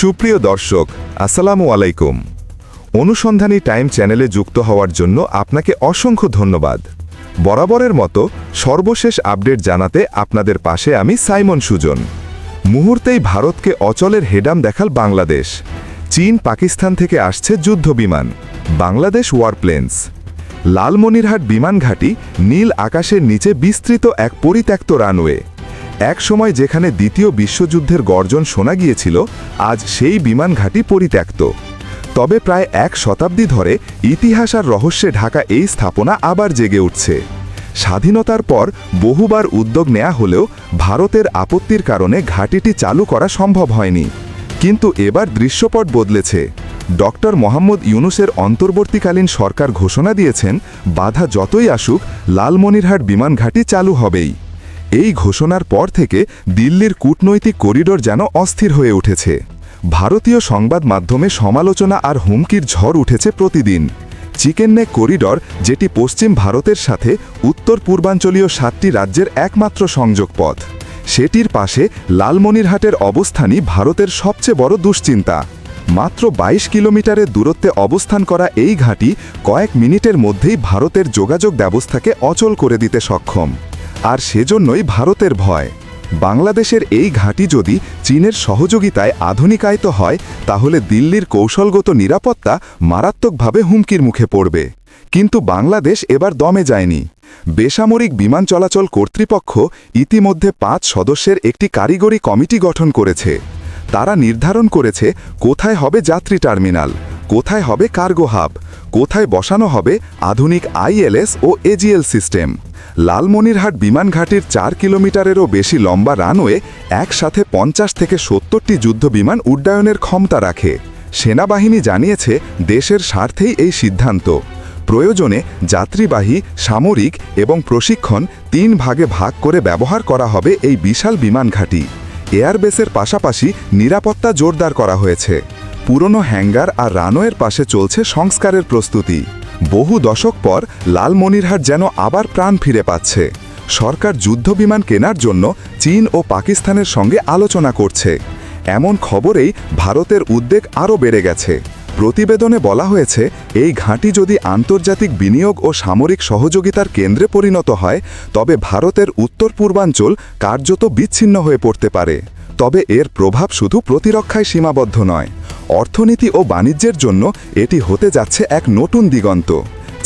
সুপ্রিয় দর্শক, আসসালামু আলাইকুম। অনুসন্ধানী টাইম চ্যানেলে যুক্ত হওয়ার জন্য আপনাকে অসংখ্য ধন্যবাদ। বরাবরের মতো সর্বশেষ আপডেট জানাতে আপনাদের পাশে আমি সাইমন সুজন। মুহূর্তেই ভারতকে অচলের হেডাম দেখাল বাংলাদেশ। চীন পাকিস্তান থেকে আসছে যুদ্ধ বিমান, বাংলাদেশ ওয়ারপ্লেন্স লালমনিরহাট বিমান ঘাঁটি নীল আকাশের নিচে বিস্তৃত এক পরিত্যক্ত রানওয়ে। এক সময় যেখানে দ্বিতীয় বিশ্বযুদ্ধের গর্জন শোনা গিয়েছিল, আজ সেই বিমান ঘাঁটি পরিত্যক্ত। তবে প্রায় এক শতাব্দী ধরে ইতিহাস আর রহস্যে ঢাকা এই স্থাপনা আবার জেগে উঠছে। স্বাধীনতার পর বহুবার উদ্যোগ নেওয়া হলেও ভারতের আপত্তির কারণে ঘাঁটিটি চালু করা সম্ভব হয়নি। কিন্তু এবার দৃশ্যপট বদলেছে। ডক্টর মোহাম্মদ ইউনুসের অন্তর্বর্তীকালীন সরকার ঘোষণা দিয়েছেন, বাধা যতই আসুক, লালমনিরহাট বিমান ঘাঁটি চালু হবেই। এই ঘোষণার পর থেকে দিল্লির কূটনৈতিক করিডোর যেন অস্থির হয়ে উঠেছে। ভারতীয় সংবাদ মাধ্যমে সমালোচনা আর হুমকির ঝড় উঠেছে প্রতিদিন। চিকেন নেক করিডর, যেটি পশ্চিম ভারতের সাথে উত্তর পূর্বাঞ্চলীয় সাতটি রাজ্যের একমাত্র সংযোগ পথ সেটির পাশে লালমনিরহাটের অবস্থানই ভারতের সবচেয়ে বড় দুশ্চিন্তা। মাত্র ২২ কিলোমিটারের দূরত্বে অবস্থান করা এই ঘাঁটি কয়েক মিনিটের মধ্যেই ভারতের যোগাযোগ ব্যবস্থাকে অচল করে দিতে সক্ষম। আর সেজন্যই ভারতের ভয়। বাংলাদেশের এই ঘাঁটি যদি চীনের সহযোগিতায় আধুনিকায়িত হয়, তাহলে দিল্লির কৌশলগত নিরাপত্তা মারাত্মকভাবে হুমকির মুখে পড়বে। কিন্তু বাংলাদেশ এবার দমে যায়নি। বেসামরিক বিমান চলাচল কর্তৃপক্ষ ইতিমধ্যে পাঁচ সদস্যের একটি কারিগরি কমিটি গঠন করেছে। তারা নির্ধারণ করেছে কোথায় হবে যাত্রী টার্মিনাল, কোথায় হবে কার্গো হাব, কোথায় বসানো হবে আধুনিক আইএলএস ও এজিএল সিস্টেম। লালমনিরহাট বিমান ঘাটির চার কিলোমিটারেরও বেশি লম্বা রানওয়ে একসাথে পঞ্চাশ থেকে সত্তরটি যুদ্ধবিমান উড্ডয়নের ক্ষমতা রাখে। সেনাবাহিনী জানিয়েছে, দেশের স্বার্থেই এই সিদ্ধান্ত। প্রয়োজনে যাত্রীবাহী, সামরিক এবং প্রশিক্ষণ তিন ভাগে ভাগ করে ব্যবহার করা হবে এই বিশাল বিমান ঘাঁটি। এয়ারবেসের পাশাপাশি নিরাপত্তা জোরদার করা হয়েছে। পুরনো হ্যাঙ্গার আর রানওয়ের পাশে চলছে সংস্কারের প্রস্তুতি। বহু দশক পর লালমনিরহাট যেন আবার প্রাণ ফিরে পাচ্ছে। সরকার যুদ্ধবিমান কেনার জন্য চীন ও পাকিস্তানের সঙ্গে আলোচনা করছে। এমন খবরেই ভারতের উদ্বেগ আরও বেড়ে গেছে। প্রতিবেদনে বলা হয়েছে, এই ঘাঁটি যদি আন্তর্জাতিক বিনিয়োগ ও সামরিক সহযোগিতার কেন্দ্রে পরিণত হয়, তবে ভারতের উত্তর পূর্বাঞ্চল কার্যত বিচ্ছিন্ন হয়ে পড়তে পারে। তবে এর প্রভাব শুধু প্রতিরক্ষায় সীমাবদ্ধ নয়। অর্থনীতি ও বাণিজ্যের জন্য এটি হতে যাচ্ছে এক নতুন দিগন্ত।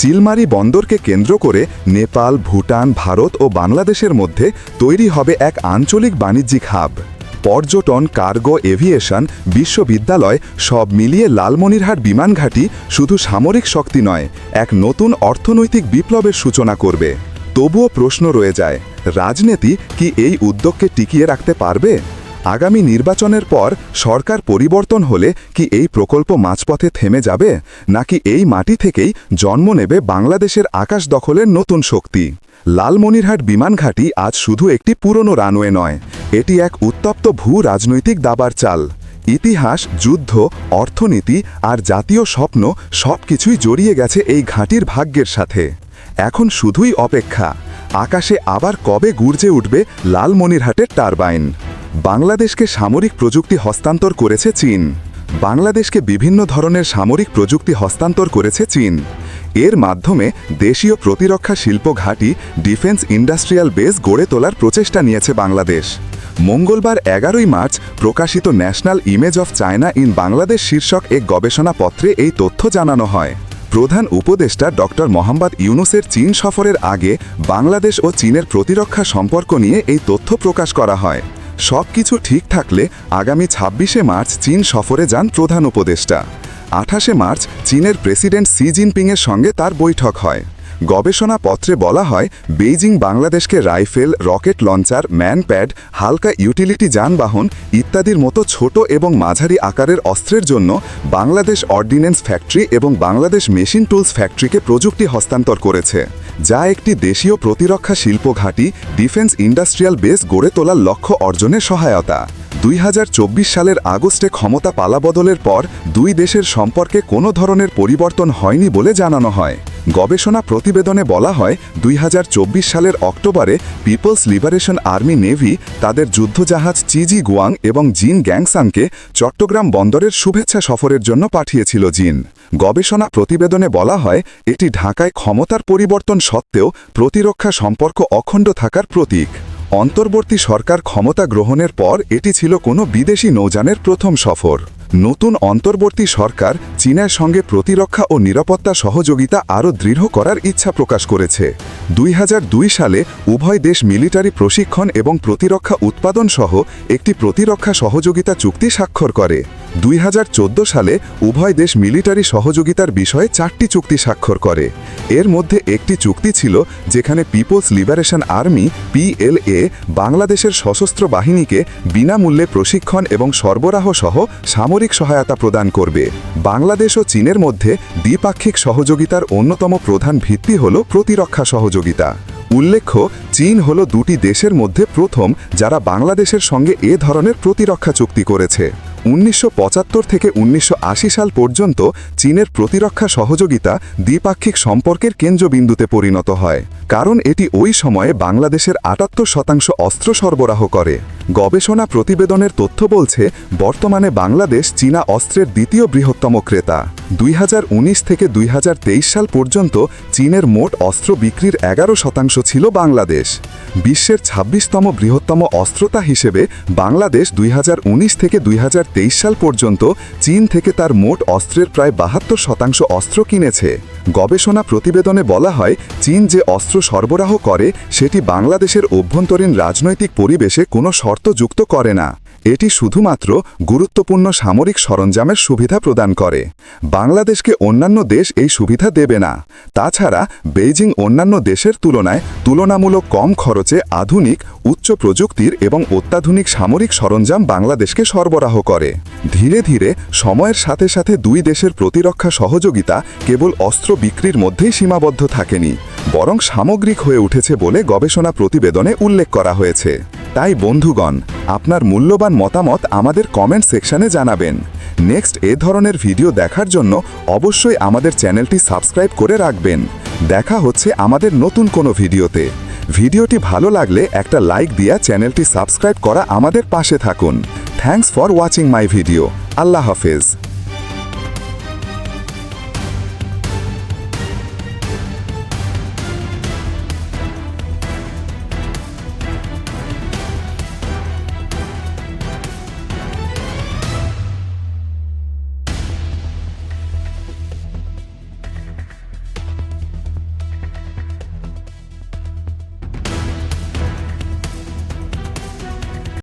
চিলমারি বন্দরকে কেন্দ্র করে নেপাল, ভুটান, ভারত ও বাংলাদেশের মধ্যে তৈরি হবে এক আঞ্চলিক বাণিজ্যিক হাব। পর্যটন, কার্গো, এভিয়েশন, বিশ্ববিদ্যালয় সব মিলিয়ে লালমনিরহাট বিমান ঘাঁটি শুধু সামরিক শক্তি নয়, এক নতুন অর্থনৈতিক বিপ্লবের সূচনা করবে। তবুও প্রশ্ন রয়ে যায়, রাজনীতি কি এই উদ্যোগকে টিকিয়ে রাখতে পারবে? আগামী নির্বাচনের পর সরকার পরিবর্তন হলে কি এই প্রকল্প মাঝপথে থেমে যাবে? নাকি এই মাটি থেকেই জন্ম নেবে বাংলাদেশের আকাশ দখলের নতুন শক্তি? লালমনিরহাট বিমান ঘাঁটি আজ শুধু একটি পুরনো রানওয়ে নয়, এটি এক উত্তপ্ত ভূ রাজনৈতিক দাবার চাল। ইতিহাস, যুদ্ধ, অর্থনীতি আর জাতীয় স্বপ্ন সব কিছুই জড়িয়ে গেছে এই ঘাঁটির ভাগ্যের সাথে। এখন শুধুই অপেক্ষা, আকাশে আবার কবে গুর্জে উঠবে লালমনিরহাটের টারবাইন? বাংলাদেশকে সামরিক প্রযুক্তি হস্তান্তর করেছে চীন। বাংলাদেশকে বিভিন্ন ধরনের সামরিক প্রযুক্তি হস্তান্তর করেছে চীন। এর মাধ্যমে দেশীয় প্রতিরক্ষা শিল্প ঘাঁটি, ডিফেন্স ইন্ডাস্ট্রিয়াল বেস গড়ে তোলার প্রচেষ্টা নিয়েছে বাংলাদেশ। মঙ্গলবার এগারোই মার্চ প্রকাশিত national image of China in Bangladesh শীর্ষক এক গবেষণাপত্রে এই তথ্য জানানো হয়। প্রধান উপদেষ্টা ডক্টর মোহাম্মদ ইউনুসের চীন সফরের আগে বাংলাদেশ ও চীনের প্রতিরক্ষা সম্পর্ক নিয়ে এই তথ্য প্রকাশ করা হয়। সব কিছু ঠিক থাকলে আগামী ছাব্বিশে মার্চ চীন সফরে যান প্রধান উপদেষ্টা। আঠাশে মার্চ চীনের প্রেসিডেন্ট সি জিনপিংয়ের সঙ্গে তার বৈঠক হয়। গবেষণাপত্রে বলা হয়, বেইজিং বাংলাদেশকে রাইফেল, রকেট লঞ্চার, ম্যানপ্যাড, হালকা ইউটিলিটি যানবাহন ইত্যাদির মতো ছোট এবং মাঝারি আকারের অস্ত্রের জন্য বাংলাদেশ অর্ডিন্যান্স ফ্যাক্টরি এবং বাংলাদেশ মেশিন টুলস ফ্যাক্টরিকে প্রযুক্তি হস্তান্তর করেছে, যা একটি দেশীয় প্রতিরক্ষা শিল্প ঘাঁটি, ডিফেন্স ইন্ডাস্ট্রিয়াল বেস গড়ে তোলার লক্ষ্য অর্জনে সহায়তা। দুই হাজার চব্বিশ সালের আগস্টে ক্ষমতা পালাবদলের পর দুই দেশের সম্পর্কে কোনো ধরনের পরিবর্তন হয়নি বলে জানানো হয়। গবেষণা প্রতিবেদনে বলা হয়, দুই হাজার চব্বিশ সালের অক্টোবরে পিপলস লিবারেশন আর্মি নেভি তাদের যুদ্ধজাহাজ চিজি গুয়াং এবং জিন গ্যাংসাংকে চট্টগ্রাম বন্দরের শুভেচ্ছা সফরের জন্য পাঠিয়েছিল জিন। গবেষণা প্রতিবেদনে বলা হয়, এটি ঢাকায় ক্ষমতার পরিবর্তন সত্ত্বেও প্রতিরক্ষা সম্পর্ক অখণ্ড থাকার প্রতীক। অন্তর্বর্তী সরকার ক্ষমতা গ্রহণের পর এটি ছিল কোনো বিদেশি নৌযানের প্রথম সফর। নতুন অন্তর্বর্তী সরকার চীনের সঙ্গে প্রতিরক্ষা ও নিরাপত্তা সহযোগিতা আরও দৃঢ় করার ইচ্ছা প্রকাশ করেছে। দুই হাজার দুই সালে উভয় দেশ মিলিটারি প্রশিক্ষণ এবং প্রতিরক্ষা উৎপাদন সহ একটি প্রতিরক্ষা সহযোগিতা চুক্তি স্বাক্ষর করে। দুই হাজার চোদ্দ সালে উভয় দেশ মিলিটারি সহযোগিতার বিষয়ে চারটি চুক্তি স্বাক্ষর করে। এর মধ্যে একটি চুক্তি ছিল যেখানে পিপলস লিবারেশন আর্মি, পিএলএ, বাংলাদেশের সশস্ত্র বাহিনীকে বিনামূল্যে প্রশিক্ষণ এবং সরবরাহ সহ সামরিক সহায়তা প্রদান করবে। বাংলাদেশ ও চীনের মধ্যে দ্বিপাক্ষিক সহযোগিতার অন্যতম প্রধান ভিত্তি হল প্রতিরক্ষা সহযোগিতা। উল্লেখ্য, চীন হল দুটি দেশের মধ্যে প্রথম যারা বাংলাদেশের সঙ্গে এ ধরনের প্রতিরক্ষা চুক্তি করেছে। উনিশশো পঁচাত্তর থেকে উনিশশো আশি সাল পর্যন্ত চীনের প্রতিরক্ষা সহযোগিতা দ্বিপাক্ষিক সম্পর্কের কেন্দ্রবিন্দুতে পরিণত হয়, কারণ এটি ওই সময়ে বাংলাদেশের আটাত্তর শতাংশ অস্ত্র সরবরাহ করে। গবেষণা প্রতিবেদনের তথ্য বলছে, বর্তমানে বাংলাদেশ চীনা অস্ত্রের দ্বিতীয় বৃহত্তম ক্রেতা। দুই হাজার উনিশ থেকে দুই হাজার তেইশ সাল পর্যন্ত চীনের মোট অস্ত্র বিক্রির এগারো শতাংশ ছিল বাংলাদেশ। বিশ্বের ২৬তম বৃহত্তম অস্ত্রতা হিসেবে বাংলাদেশ দুই হাজার উনিশ থেকে দুই হাজার তেইশ সাল পর্যন্ত চীন থেকে তার মোট অস্ত্রের প্রায় বাহাত্তর শতাংশ অস্ত্র কিনেছে। গবেষণা প্রতিবেদনে বলা হয়, চীন যে অস্ত্র সরবরাহ করে, সেটি বাংলাদেশের অভ্যন্তরীণ রাজনৈতিক পরিবেশে কোনো শর্ত যুক্ত করে না। এটি শুধুমাত্র গুরুত্বপূর্ণ সামরিক সরঞ্জামের সুবিধা প্রদান করে। বাংলাদেশকে অন্যান্য দেশ এই সুবিধা দেবে না। তাছাড়া বেইজিং অন্যান্য দেশের তুলনায় তুলনামূলক কম খরচে আধুনিক, উচ্চ প্রযুক্তির এবং অত্যাধুনিক সামরিক সরঞ্জাম বাংলাদেশকে সরবরাহ করে। ধীরে ধীরে সময়ের সাথে সাথে দুই দেশের প্রতিরক্ষা সহযোগিতা কেবল অস্ত্র বিক্রির মধ্যেই সীমাবদ্ধ থাকেনি, বরং সামগ্রিক হয়ে উঠেছে বলে গবেষণা প্রতিবেদনে উল্লেখ করা হয়েছে। তাই বন্ধুগণ, আপনার মূল্যবান মতামত আমাদের কমেন্ট সেকশনে জানাবেন। নেক্সট এ ধরনের ভিডিও দেখার জন্য অবশ্যই আমাদের চ্যানেলটি সাবস্ক্রাইব করে রাখবেন। দেখা হচ্ছে আমাদের নতুন কোনো ভিডিওতে ভিডিওটি ভালো লাগলে একটা লাইক দিয়া চ্যানেলটি সাবস্ক্রাইব করা আমাদের পাশে থাকুন। Thanks for watching my video আল্লাহ হাফেজ।